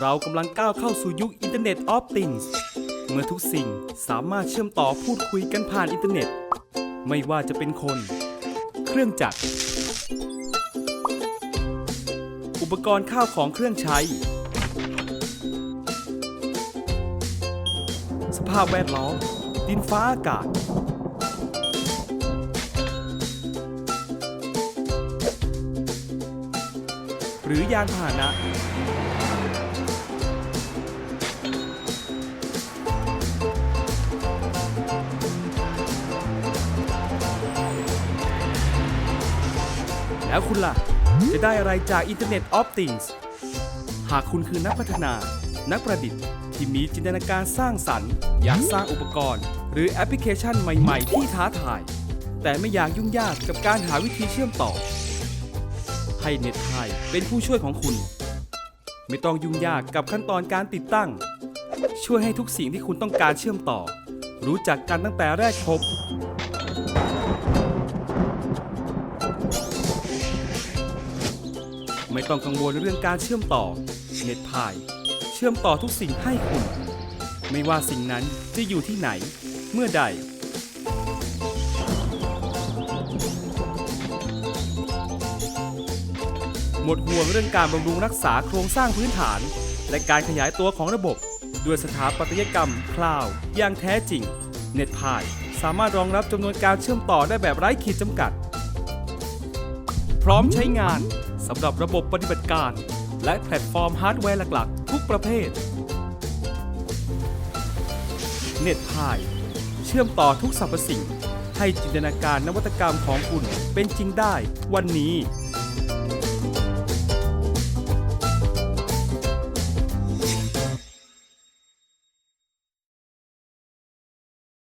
เรากำลังก้าวเข้าสู่ยุค Internet of Things เมื่อทุกสิ่งสามารถเชื่อมต่อพูดคุยกันผ่านอินเทอร์เน็ต ไม่ว่าจะเป็นคน เครื่องจักร อุปกรณ์ข้าวของเครื่องใช้ สภาพแวดล้อม ดินฟ้าอากาศ หรือยานพาหนะ แล้วคุณล่ะ จะได้อะไรจาก Internet of Things หากคุณคือนักพัฒนา นักประดิษฐ์ ที่มีจินตนาการสร้างสรรค์ อยากสร้างอุปกรณ์ หรือแอปพลิเคชันใหม่ ๆ ที่ท้าทาย แต่ไม่อยากยุ่งยากกับการหาวิธีเชื่อมต่อ ให้เน็ตไทยเป็นผู้ช่วยของคุณ ไม่ต้องยุ่งยากกับขั้นตอนการติดตั้ง ช่วยให้ทุกสิ่งที่คุณต้องการเชื่อมต่อ รู้จักกันตั้งแต่แรกพบ ไม่ต้องกังวลเรื่องการเชื่อมต่อ เน็ตพาย เชื่อมต่อทุกสิ่งให้คุณ ไม่ว่าสิ่งนั้นจะอยู่ที่ไหน เมื่อใด หมดห่วงเรื่องการบำรุงรักษาโครงสร้างพื้นฐาน และการขยายตัวของระบบ ด้วยสถาปัตยกรรมคลาวอย่างแท้จริง เน็ตพายสามารถรองรับจำนวนการเชื่อมต่อได้แบบไร้ขีดจำกัด พร้อมใช้งาน สำหรับระบบปฏิบัติการ และแพลตฟอร์มฮาร์ดแวร์หลักๆ ทุกประเภท เน็ตพายเชื่อมต่อทุกสรรพสิ่ง ให้จินตนาการนวัตกรรมของคุณเป็นจริงได้วันนี้